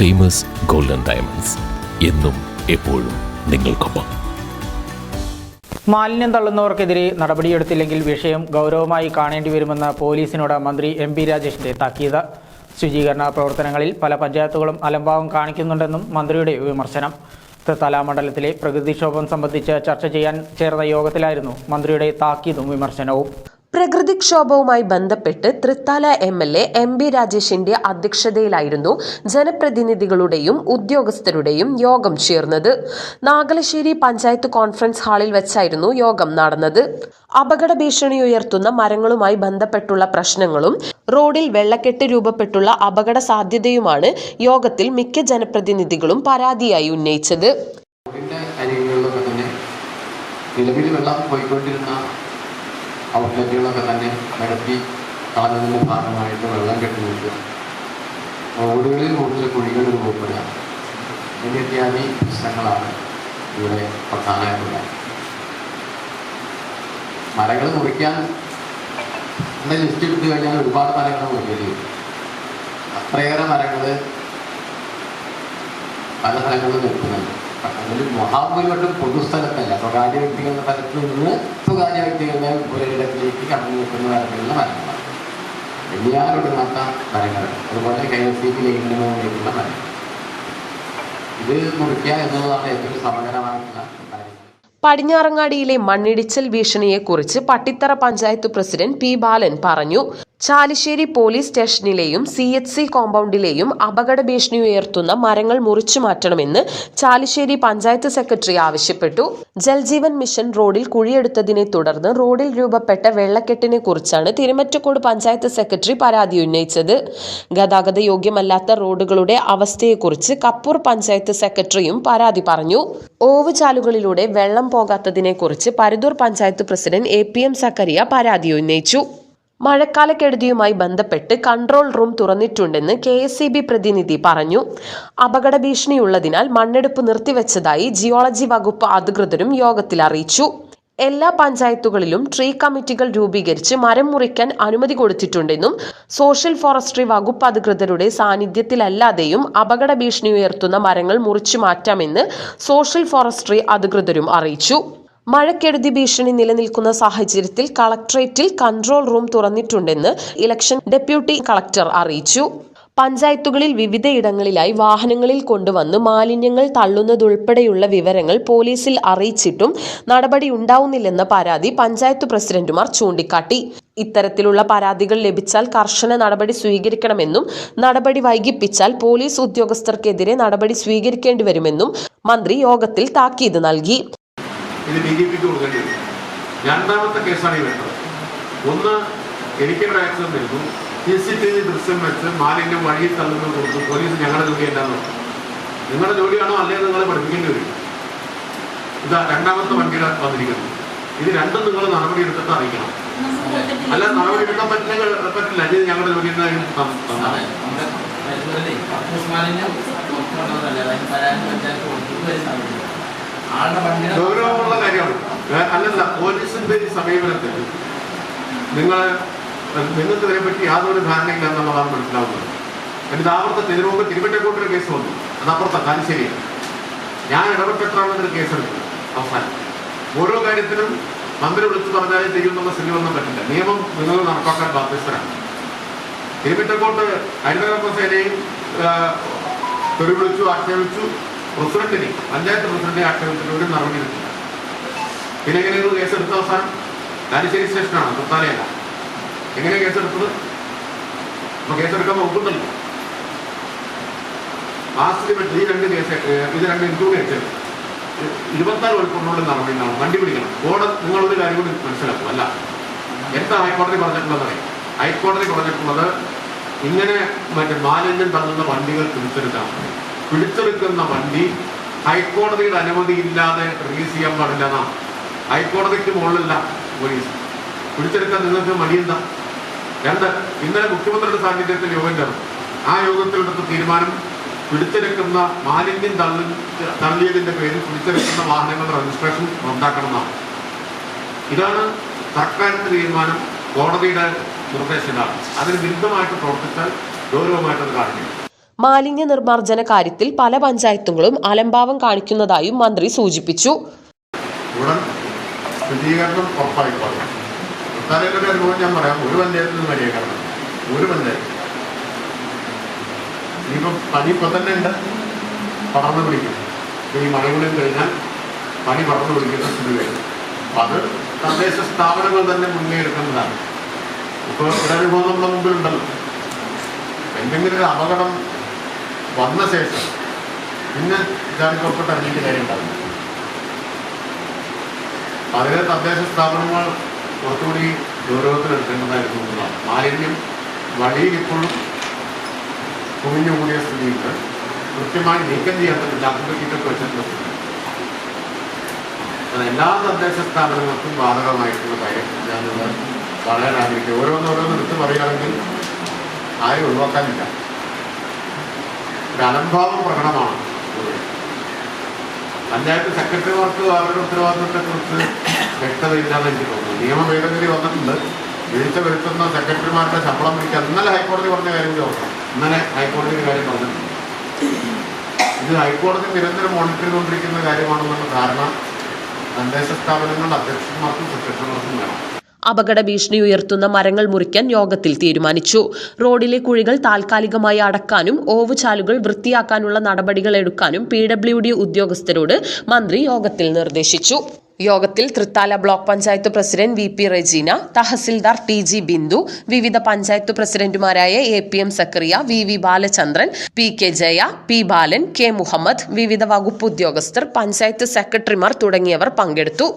Famous golden diamonds എന്നും എപ്പോഴും നിങ്ങൾക്കൊപ്പം. മാലിന്യം തള്ളുന്നവർക്കെതിരെ നടപടിയെടുത്തില്ലെങ്കിൽ വിഷയം ഗൗരവമായി കാണേണ്ടി വരുമെന്ന പോലീസിനോട് മന്ത്രി എം പി രാജേഷിന്റെ താക്കീത്. ശുചീകരണ പ്രവർത്തനങ്ങളിൽ പല പഞ്ചായത്തുകളും അലംഭാവം കാണിക്കുന്നുണ്ടെന്നും മന്ത്രിയുടെ വിമർശനം. തൃത്തല മണ്ഡലത്തിലെ പ്രകൃതിക്ഷോഭം സംബന്ധിച്ച് ചർച്ച ചെയ്യാൻ ചേർന്ന യോഗത്തിലായിരുന്നു മന്ത്രിയുടെ താക്കീതും വിമർശനവും. പ്രകൃതിക്ഷോഭവുമായി ബന്ധപ്പെട്ട് Thrithala M L A M B രാജേഷിന്റെ അധ്യക്ഷതയിലായിരുന്നു ജനപ്രതിനിധികളുടെയും ഉദ്യോഗസ്ഥരുടെയും യോഗം ചേർന്നത്. നാഗലശ്ശേരി പഞ്ചായത്ത് കോൺഫറൻസ് ഹാളിൽ വെച്ചായിരുന്നു യോഗം നടന്നത്. അപകട ഭീഷണി ഉയർത്തുന്ന മരങ്ങളുമായി ബന്ധപ്പെട്ടുള്ള പ്രശ്നങ്ങളും റോഡിൽ വെള്ളക്കെട്ട് രൂപപ്പെട്ടുള്ള അപകട സാധ്യതയുമാണ് യോഗത്തിൽ മിക്ക ജനപ്രതിനിധികളും പരാതിയായി ഉന്നയിച്ചത്. നിലവിൽ വെള്ളം പോയിക്കൊണ്ടിരുന്ന ഔട്ട്ലെറ്റുകളൊക്കെ തന്നെ നിരത്തി കളഞ്ഞതിന്റെ ഭാഗമായിട്ട് വെള്ളം കെട്ടി നിൽക്കുക റോഡുകളിൽ കൂടുതൽ കുഴികൾ രൂപപ്പെടുക. എന്നിത്യാദി പ്രശ്നങ്ങളാണ് ഇവിടെ പ്രധാനമായിട്ടുള്ളത്. മരങ്ങൾ മുറിക്കാൻ എന്ന ലിസ്റ്റ് എടുത്തു കഴിഞ്ഞാൽ ഒരുപാട് മരങ്ങൾ മുറിക്കേണ്ടി വരും. അത്രയേറെ മരങ്ങൾ പല സ്ഥലങ്ങളിൽ നിൽക്കുന്നുണ്ട്. അതിൽ മഹാഭൂരിപക്ഷം പൊതുസ്ഥലത്തല്ല. സ്വകാര്യ വ്യക്തികളുടെ തലത്തിൽ നിന്ന് സ്വകാര്യ വ്യക്തികളുടെ ഒരിടത്തിലേക്ക് കടന്നു നിൽക്കുന്ന തരത്തിലുള്ള മരങ്ങളാണ്. വെള്ളിയാറൊടുങ്ങാത്ത മരങ്ങൾ അതുപോലെ കെ എസ് സി പി മരങ്ങൾ. ഇത് മുറിക്കുക എന്നുള്ളതാണ് ഏറ്റവും സമകരമായിട്ടുള്ള പടിഞ്ഞാറങ്ങാടിയിലെ മണ്ണിടിച്ചിൽ ഭീഷണിയെക്കുറിച്ച് പട്ടിത്തറ പഞ്ചായത്ത് പ്രസിഡന്റ് പി ബാലൻ പറഞ്ഞു. ചാലിശ്ശേരി പോലീസ് സ്റ്റേഷനിലെയും സി എച്ച് സി കോമ്പൗണ്ടിലെയും അപകട ഭീഷണി ഉയർത്തുന്ന മരങ്ങൾ മുറിച്ചു മാറ്റണമെന്ന് ചാലിശ്ശേരി പഞ്ചായത്ത് സെക്രട്ടറി ആവശ്യപ്പെട്ടു. ജൽജീവൻ മിഷൻ റോഡിൽ കുഴിയെടുത്തതിനെ തുടർന്ന് റോഡിൽ രൂപപ്പെട്ട വെള്ളക്കെട്ടിനെ കുറിച്ചാണ് തിരുമറ്റക്കോട് പഞ്ചായത്ത് സെക്രട്ടറി പരാതി ഉന്നയിച്ചത്. ഗതാഗത യോഗ്യമല്ലാത്ത റോഡുകളുടെ അവസ്ഥയെക്കുറിച്ച് കപ്പൂർ പഞ്ചായത്ത് സെക്രട്ടറിയും പരാതി പറഞ്ഞു. ഓവുചാലുകളിലൂടെ വെള്ളം പോകാത്തതിനെക്കുറിച്ച് Paruthur panchayat president A P M Zakariya പരാതി ഉന്നയിച്ചു. മഴക്കാലക്കെടുതിയുമായി ബന്ധപ്പെട്ട് കൺട്രോൾ റൂം തുറന്നിട്ടുണ്ടെന്ന് കെ എസ് പ്രതിനിധി പറഞ്ഞു. അപകട ഭീഷണിയുള്ളതിനാൽ മണ്ണെടുപ്പ് നിർത്തിവെച്ചതായി ജിയോളജി വകുപ്പ് അധികൃതരും യോഗത്തിൽ അറിയിച്ചു. എല്ലാ പഞ്ചായത്തുകളിലും ട്രീ കമ്മിറ്റികൾ രൂപീകരിച്ച് മരം മുറിക്കാൻ അനുമതി കൊടുത്തിട്ടുണ്ടെന്നും സോഷ്യൽ ഫോറസ്ട്രി വകുപ്പ് അധികൃതരുടെ സാന്നിധ്യത്തിലല്ലാതെയും അപകട ഭീഷണി ഉയർത്തുന്ന മരങ്ങൾ മുറിച്ചു മാറ്റാമെന്ന് സോഷ്യൽ ഫോറസ്ട്രി അധികൃതരും അറിയിച്ചു. മഴക്കെടുതി ഭീഷണി നിലനിൽക്കുന്ന സാഹചര്യത്തിൽ കളക്ട്രേറ്റിൽ കൺട്രോൾ റൂം തുറന്നിട്ടുണ്ടെന്ന് ഇലക്ഷൻ ഡെപ്യൂട്ടി കളക്ടർ അറിയിച്ചു. പഞ്ചായത്തുകളിൽ വിവിധയിടങ്ങളിലായി വാഹനങ്ങളിൽ കൊണ്ടുവന്ന് മാലിന്യങ്ങൾ തള്ളുന്നതുൾപ്പെടെയുള്ള വിവരങ്ങൾ പോലീസിൽ അറിയിച്ചിട്ടും നടപടി ഉണ്ടാവുന്നില്ലെന്ന പരാതി പഞ്ചായത്ത് പ്രസിഡന്റുമാർ ചൂണ്ടിക്കാട്ടി. ഇത്തരത്തിലുള്ള പരാതികൾ ലഭിച്ചാൽ കർശന നടപടി സ്വീകരിക്കണമെന്നും നടപടി വൈകിപ്പിച്ചാൽ പോലീസ് ഉദ്യോഗസ്ഥർക്കെതിരെ നടപടി സ്വീകരിക്കേണ്ടി വരുമെന്നും മന്ത്രി യോഗത്തിൽ താക്കീത് നൽകി. ഇത് ഡി ജി പിക്ക് കൊടുക്കേണ്ടി വരും. രണ്ടാമത്തെ കേസാണ് ഈ വേണ്ടത് ഒന്ന് എനിക്കൊരു ആക്സിഡന്റ് ടി വി ദൃശ്യം വെച്ച് മാലിന്യം വഴിയിൽ തള്ളുന്നത് കൊടുത്ത് പോലീസ് ഞങ്ങളുടെ ജോലി എന്താന്ന് നിങ്ങളുടെ ജോലിയാണോ അല്ലെങ്കിൽ നിങ്ങളെ പഠിപ്പിക്കേണ്ടി വരും. ഇതാ രണ്ടാമത്തെ വണ്ടിയുടെ വന്നിരിക്കുന്നു. ഇത് രണ്ടും നിങ്ങൾ നടപടി എടുത്തിട്ട് അറിയിക്കണം. അല്ല നടപടി എടുക്കാൻ പറ്റില്ല പറ്റില്ല. ഇത് ഞങ്ങളുടെ ജോലി എന്തായാലും ഗൗരവമുള്ള കാര്യമാണ്. അല്ലല്ല പോലീസിന്റെ ഈ സമീപനത്തിൽ നിങ്ങൾ നിങ്ങൾക്ക് ഇതിനെ പറ്റി യാതൊരു ധാരണയില്ല എന്നുള്ളതാണ് മനസ്സിലാവുന്നത്. എന്നിട്ട് ആവർത്തത്തെ ഇതിനു മുമ്പ് തിരുവറ്റക്കോട്ടൊരു കേസ് വന്നു. അത് അപ്പുറത്തെ കാലിശ്ശേരിയാണ് ഞാൻ ഇടപെട്ടിട്ടാണ് ഇതിന് കേസെടുത്തത് അവസാനം. ഓരോ കാര്യത്തിനും മന്ത്രി വിളിച്ചു പറഞ്ഞാലേ ചെയ്യുന്നുള്ള സ്ഥിതി ഒന്നും പറ്റില്ല. നിയമം നിങ്ങൾ നടപ്പാക്കാൻ ബാധ്യസ്ഥരാണ്. തിരുവിറ്റക്കോട്ട് ഹരിതകർമ്മസേനയും തെറി വിളിച്ചു ആക്ഷേപിച്ചു. പ്രസിഡന്റിനെ പഞ്ചായത്ത് പ്രസിഡന്റിനെ ആക്ഷേപിച്ചിട്ട് ഒരു നടപടി എടുത്തില്ല. എങ്ങനെയാണ് കേസെടുത്ത അവസാനം? കാലിശ്ശേരി സ്റ്റേഷനാണ് തൃത്താലയല്ല എങ്ങനെയാണ് കേസെടുത്തത്? അപ്പൊ കേസെടുക്കാൻ നോക്കുന്നില്ല. ലാസ്റ്റ് ഈ രണ്ട് കേസ് ഇത് രണ്ട് ഇൻക്ലൂഡ് കേസ് ഇരുപത്താറ് മണിക്കൂറിനുള്ളിൽ നടപടി ഉണ്ടാവും. കണ്ടുപിടിക്കണം കോടതി നിങ്ങളൊരു കാര്യം കൂടി മനസ്സിലാക്കും അല്ല? എന്താ ഹൈക്കോടതി പറഞ്ഞിട്ടുള്ളത് ഹൈക്കോടതി പറഞ്ഞിട്ടുള്ളത് ഇങ്ങനെ മറ്റേ മാലിന്യം തള്ളുന്ന വണ്ടികൾ പിടിച്ചെടുക്കാം പിടിച്ചെടുക്കുന്ന വണ്ടി ഹൈക്കോടതിയുടെ അനുമതി ഇല്ലാതെ റിലീസ് ചെയ്യാൻ പാടില്ല എന്നാ. ഹൈക്കോടതിക്ക് മുകളിലല്ല പോലീസ്. പിടിച്ചെടുക്കാൻ നിങ്ങൾക്ക് മടിയെന്താ? രണ്ട് ഇന്നലെ മുഖ്യമന്ത്രിയുടെ സാന്നിധ്യത്തിൽ യോഗം ചേർന്നു. ആ യോഗത്തിലെടുത്ത തീരുമാനം പിടിച്ചെടുക്കുന്ന മാലിന്യം തള്ളി തള്ളിയതിന്റെ പേരിൽ പിടിച്ചെടുക്കുന്ന വാഹനങ്ങളുടെ രജിസ്ട്രേഷൻ റദ്ദാക്കണമെന്നാണ്. ഇതാണ് സർക്കാരിന്റെ തീരുമാനം കോടതിയുടെ നിർദ്ദേശം ഇതാണ്. അതിന് വിരുദ്ധമായിട്ട് പ്രവർത്തിച്ചാൽ ഗൗരവമായിട്ട് അത് കാണിക്കും മാലിന്യ നിർമ്മാർജന കാര്യത്തിൽ പല പഞ്ചായത്തുകളും അലംഭാവം കാണിക്കുന്നതായും മന്ത്രി സൂചിപ്പിച്ചു. ഒരു ഒരു ഉണ്ട്. ഈ അത് തന്നെ എന്തെങ്കിലും ഒരു അപകടം വന്ന ശേഷം. പിന്നെ ജാതിക്കപ്പെട്ട് അറിഞ്ഞിട്ട് കാര്യം ഉണ്ടാവില്ല അതിന് തദ്ദേശ സ്ഥാപനങ്ങൾ കുറച്ചുകൂടി ഗൗരവത്തിലെടുക്കേണ്ടതായിരുന്നു എന്നതാണ് മാലിന്യം വഴിയിൽ ഇപ്പോഴും കുമിഞ്ഞുകൂടിയ സ്ഥിതിയുണ്ട്. കൃത്യമായി നീക്കം ചെയ്യാൻ പറ്റില്ല. അക്കുപറ്റിട്ടൊക്കെ വെച്ചിട്ടുള്ള സ്ഥിതി. എല്ലാ തദ്ദേശ സ്ഥാപനങ്ങൾക്കും ബാധകമായിട്ടുള്ള കാര്യം ഞാനിത് പറയാൻ ആഗ്രഹിക്കും ഓരോന്നോരോന്ന് എടുത്ത് പറയുകയാണെങ്കിൽ ആരും ഒഴിവാക്കാനില്ല. ഒരു അലംഭാവം പ്രകടമാണ്. പഞ്ചായത്ത് സെക്രട്ടറിമാർക്ക് അവരുടെ ഉത്തരവാദിത്തത്തെക്കുറിച്ച് വ്യക്തതയില്ലാതെ എനിക്ക് തോന്നുന്നു. നിയമ ഭേദഗതി വന്നിട്ടുണ്ട്. വീഴ്ച വരുത്തുന്ന സെക്രട്ടറിമാരുടെ ശമ്പളം പിടിക്കാൻ ഇന്നലെ ഹൈക്കോടതി പറഞ്ഞ കാര്യം കൂടി ഓർക്കണം ഇന്നലെ ഹൈക്കോടതി കാര്യം പറഞ്ഞിട്ടുണ്ട്. ഇത് ഹൈക്കോടതി നിരന്തരം മോണിറ്റർ ചെയ്തുകൊണ്ടിരിക്കുന്ന കാര്യമാണെന്നുള്ള ധാരണ തദ്ദേശ സ്ഥാപനങ്ങളുടെ അധ്യക്ഷന്മാർക്കും സെക്രട്ടറിമാർക്കും വേണം. അപകട ഭീഷണി ഉയർത്തുന്ന മരങ്ങൾ മുറിക്കാൻ യോഗത്തിൽ തീരുമാനിച്ചു. റോഡിലെ കുഴികൾ താൽക്കാലികമായി അടക്കാനും ഓവുചാലുകൾ വൃത്തിയാക്കാനുള്ള നടപടികൾ എടുക്കാനും പി ഡബ്ല്യു ഡി ഉദ്യോഗസ്ഥരോട് മന്ത്രി യോഗത്തിൽ നിർദ്ദേശിച്ചു. യോഗത്തിൽ Thrithala block panchayat president V P Regina tahsildar T G Bindu വിവിധ പഞ്ചായത്ത് പ്രസിഡന്റുമാരായ A P M Zakariya V V Balachandran P K Jaya P Balan K Muhammad വിവിധ വകുപ്പ് ഉദ്യോഗസ്ഥർ പഞ്ചായത്ത് സെക്രട്ടറിമാർ തുടങ്ങിയവർ പങ്കെടുത്തു.